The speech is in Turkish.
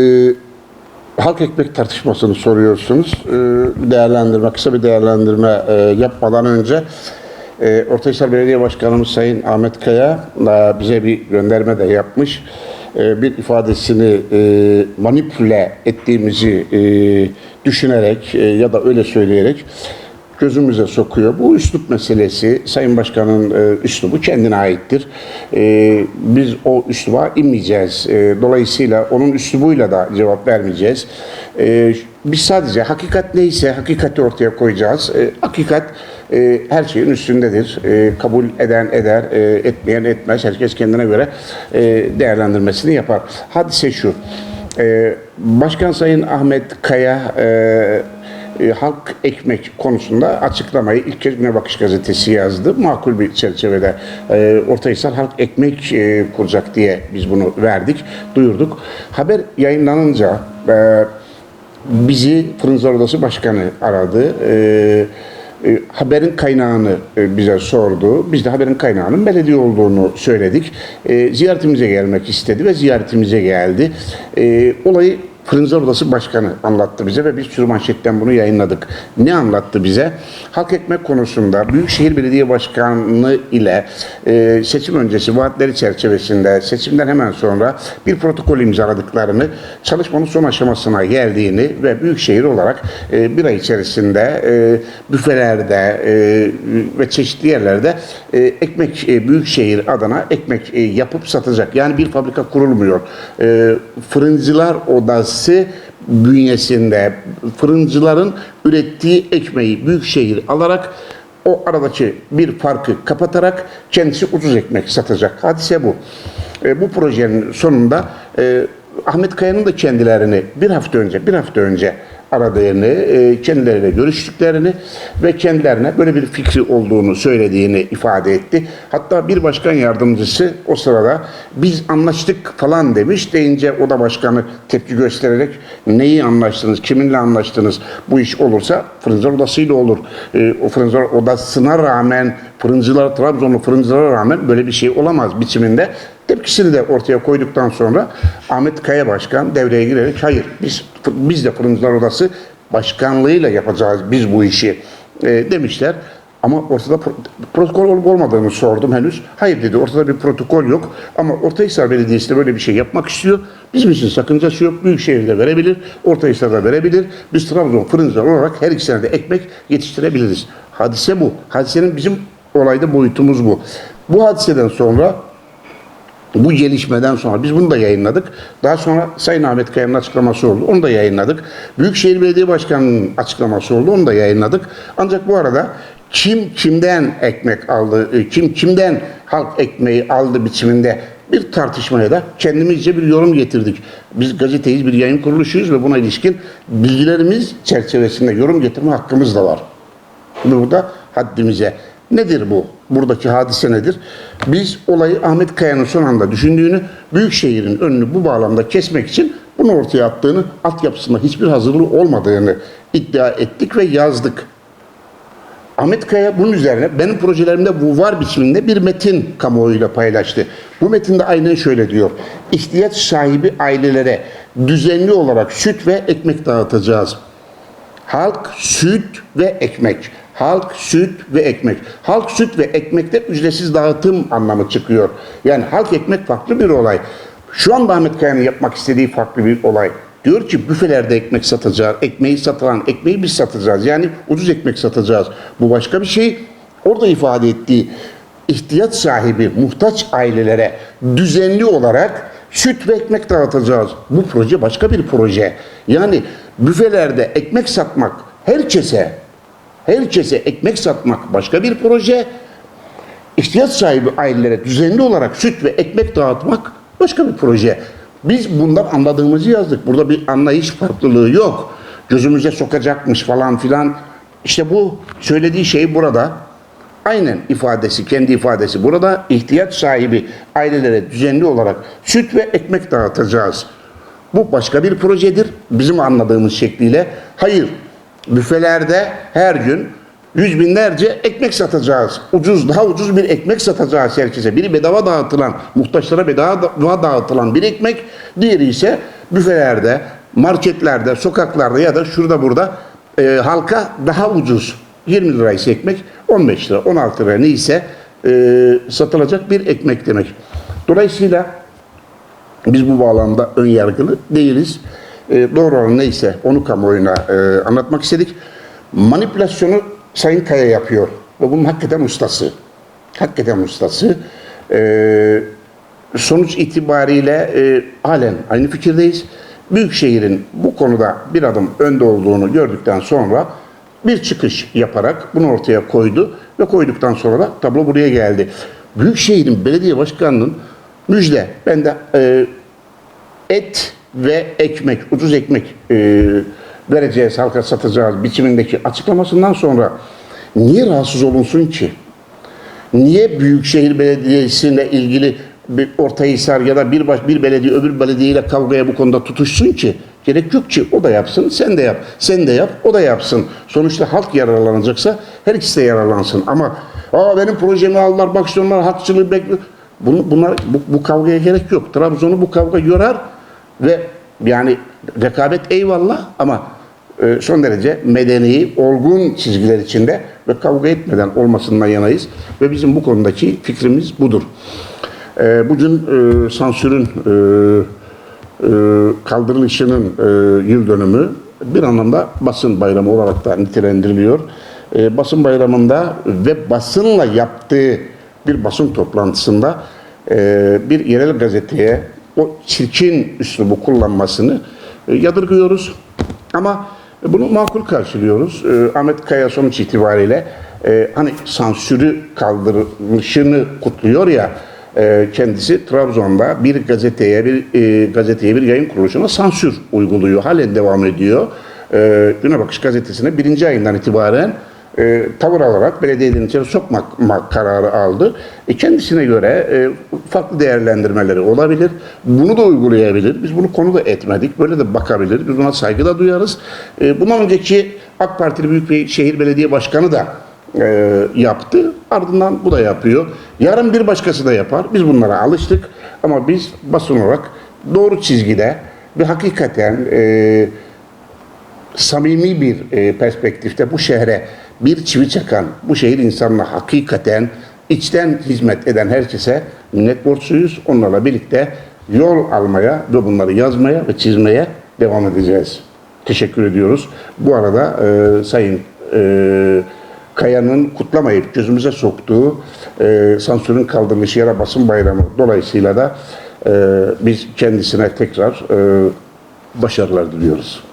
Ee, halk ekmek tartışmasını soruyorsunuz. Ee, değerlendirme, kısa bir değerlendirme e, yapmadan önce e, Ortahisar Belediye Başkanımız Sayın Ahmet Kaya e, bize bir gönderme de yapmış. E, bir ifadesini e, manipüle ettiğimizi e, düşünerek e, ya da öyle söyleyerek gözümüze sokuyor. Bu üslup meselesi Sayın Başkan'ın e, üslubu kendine aittir. E, biz o üsluba inmeyeceğiz. E, dolayısıyla onun üslubuyla da cevap vermeyeceğiz. E, biz sadece hakikat neyse hakikati ortaya koyacağız. E, hakikat e, her şeyin üstündedir. E, kabul eden eder, e, etmeyen etmez. Herkes kendine göre e, değerlendirmesini yapar. Hadise şu. E, Başkan Sayın Ahmet Kaya e, e, halk ekmek konusunda açıklamayı ilk kez Güne Bakış Gazetesi yazdı. Makul bir çerçevede e, Ortahisar halk ekmek e, kuracak diye biz bunu verdik, duyurduk. Haber yayınlanınca e, bizi Fırıncılar Odası Başkanı aradı. E, e, haberin kaynağını e, bize sordu. Biz de haberin kaynağının belediye olduğunu söyledik. E, ziyaretimize gelmek istedi ve ziyaretimize geldi. Olayı Fırıncılar Odası Başkanı anlattı bize ve biz sürü manşetten bunu yayınladık. Ne anlattı bize? Halk ekmek konusunda Büyükşehir Belediye Başkanı ile e, seçim öncesi vaatleri çerçevesinde seçimden hemen sonra bir protokol imzaladıklarını, çalışmanın son aşamasına geldiğini ve Büyükşehir olarak e, bir ay içerisinde e, büfelerde e, ve çeşitli yerlerde e, ekmek e, Büyükşehir adına ekmek e, yapıp satacak. Yani bir fabrika kurulmuyor. E, Fırıncılar Odası bünyesinde fırıncıların ürettiği ekmeği Büyükşehir alarak o aradaki bir farkı kapatarak kendisi ucuz ekmek satacak. Hadise bu. E, bu projenin sonunda e, Ahmet Kaya'nın da kendilerini bir hafta önce, bir hafta önce aradığını, e, kendileriyle görüştüklerini ve kendilerine böyle bir fikri olduğunu söylediğini ifade etti. Hatta bir başkan yardımcısı o sırada biz anlaştık falan demiş deyince o da başkanı tepki göstererek neyi anlaştınız, kiminle anlaştınız bu iş olursa fırıncılar odasıyla olur. E, o fırıncılar odasına rağmen fırıncılar, Trabzonlu fırıncılara rağmen böyle bir şey olamaz biçiminde Tepkisini de ortaya koyduktan sonra Ahmet Kaya Başkan devreye girerek hayır biz biz de Fırıncılar Odası başkanlığıyla yapacağız biz bu işi e, demişler. Ama ortada pro- protokol olup olmadığını sordum henüz. Hayır dedi ortada bir protokol yok. Ama Ortahisar Belediyesi de böyle bir şey yapmak istiyor. Bizim için sakıncası yok. Büyükşehir'de verebilir. Ortahisar'da verebilir. Biz Trabzon fırıncılar olarak her ikisine de ekmek yetiştirebiliriz. Hadise bu. Hadisenin bizim olayda boyutumuz bu. Bu hadiseden sonra bu gelişmeden sonra biz bunu da yayınladık. Daha sonra Sayın Ahmet Kaya'nın açıklaması oldu. Onu da yayınladık. Büyükşehir Belediye Başkanı'nın açıklaması oldu. Onu da yayınladık. Ancak bu arada kim kimden ekmek aldı, e, kim kimden halk ekmeği aldı biçiminde bir tartışmaya da kendimizce bir yorum getirdik. Biz gazeteyiz, bir yayın kuruluşuyuz ve buna ilişkin bilgilerimiz çerçevesinde yorum getirme hakkımız da var. Burada haddimize. Nedir bu? Buradaki hadise nedir? Biz olayı Ahmet Kaya'nın son anda düşündüğünü, Büyükşehir'in önünü bu bağlamda kesmek için bunu ortaya attığını, altyapısında hiçbir hazırlığı olmadığını iddia ettik ve yazdık. Ahmet Kaya bunun üzerine benim projelerimde bu var biçiminde bir metin kamuoyuyla paylaştı. Bu metinde aynen şöyle diyor. İhtiyaç sahibi ailelere düzenli olarak süt ve ekmek dağıtacağız. Halk süt ve ekmek. Halk süt ve ekmek. Halk süt ve ekmekte ücretsiz dağıtım anlamı çıkıyor. Yani halk ekmek farklı bir olay. Şu anda Ahmet Kaya'nın yapmak istediği farklı bir olay. Diyor ki büfelerde ekmek satacağız. Ekmeği satılan ekmeği biz satacağız. Yani ucuz ekmek satacağız. Bu başka bir şey. Orada ifade ettiği ihtiyaç sahibi muhtaç ailelere düzenli olarak süt ve ekmek dağıtacağız. Bu proje başka bir proje. Yani büfelerde ekmek satmak herkese herkese ekmek satmak başka bir proje. İhtiyaç sahibi ailelere düzenli olarak süt ve ekmek dağıtmak başka bir proje. Biz bundan anladığımızı yazdık. Burada bir anlayış farklılığı yok. Gözümüze sokacakmış falan filan. İşte bu söylediği şey burada. Aynen ifadesi, kendi ifadesi burada. ihtiyaç sahibi ailelere düzenli olarak süt ve ekmek dağıtacağız. Bu başka bir projedir. Bizim anladığımız şekliyle. Hayır, büfelerde her gün yüz binlerce ekmek satacağız. Ucuz, daha ucuz bir ekmek satacağız herkese. Biri bedava dağıtılan, muhtaçlara bedava dağıtılan bir ekmek. Diğeri ise büfelerde, marketlerde, sokaklarda ya da şurada burada e, halka daha ucuz 20 liraysa ekmek 15 lira, 16 lira neyse e, satılacak bir ekmek demek. Dolayısıyla biz bu bağlamda ön yargılı değiliz. E, doğru olan neyse onu kamuoyuna e, anlatmak istedik. Manipülasyonu Sayın Kaya yapıyor ve bunun hakikaten ustası. Hakikaten ustası. E, sonuç itibariyle e, halen aynı fikirdeyiz. Büyükşehir'in bu konuda bir adım önde olduğunu gördükten sonra bir çıkış yaparak bunu ortaya koydu ve koyduktan sonra da tablo buraya geldi. Büyükşehir'in belediye başkanının müjde ben de e, et ve ekmek, ucuz ekmek e, vereceğiz, halka satacağız biçimindeki açıklamasından sonra niye rahatsız olunsun ki? Niye Büyükşehir Belediyesi'yle ilgili bir Ortahisar ya da bir baş, bir belediye öbür belediyeyle kavgaya bu konuda tutuşsun ki? Gerek yok ki o da yapsın, sen de yap. Sen de yap, o da yapsın. Sonuçta halk yararlanacaksa her ikisi de yararlansın. Ama Aa benim projemi aldılar, bak işte onlar bekliyor. Bunu, bunlar, bu, bu kavgaya gerek yok. Trabzon'u bu kavga yorar ve yani rekabet eyvallah ama e, son derece medeni, olgun çizgiler içinde ve kavga etmeden olmasından yanayız. Ve bizim bu konudaki fikrimiz budur. E, bugün e, sansürün e, kaldırılışının yıl dönümü bir anlamda basın bayramı olarak da nitelendiriliyor. Basın bayramında ve basınla yaptığı bir basın toplantısında bir yerel gazeteye o çirkin üslubu kullanmasını e, yadırgıyoruz. Ama bunu makul karşılıyoruz. E, Ahmet Kaya sonuç itibariyle e, hani sansürü kaldırılışını kutluyor ya kendisi Trabzon'da bir gazeteye bir e, gazeteye bir yayın kuruluşuna sansür uyguluyor. Halen devam ediyor. E, Güne Bakış gazetesine birinci ayından itibaren e, tavır alarak belediyelerin içeri sokmak ma- kararı aldı. E, kendisine göre e, farklı değerlendirmeleri olabilir. Bunu da uygulayabilir. Biz bunu konu da etmedik. Böyle de bakabilir. Biz buna saygı da duyarız. E, bundan önceki AK Partili Büyükşehir Belediye Başkanı da e, yaptı. Ardından bu da yapıyor. Yarın bir başkası da yapar. Biz bunlara alıştık. Ama biz basın olarak doğru çizgide ve hakikaten e, samimi bir e, perspektifte bu şehre bir çivi çakan, bu şehir insanına hakikaten içten hizmet eden herkese minnet borçluyuz. Onlarla birlikte yol almaya ve bunları yazmaya ve çizmeye devam edeceğiz. Teşekkür ediyoruz. Bu arada e, Sayın e, Kaya'nın kutlamayıp gözümüze soktuğu e, sansürün kaldırılışı yara basın bayramı dolayısıyla da e, biz kendisine tekrar e, başarılar diliyoruz.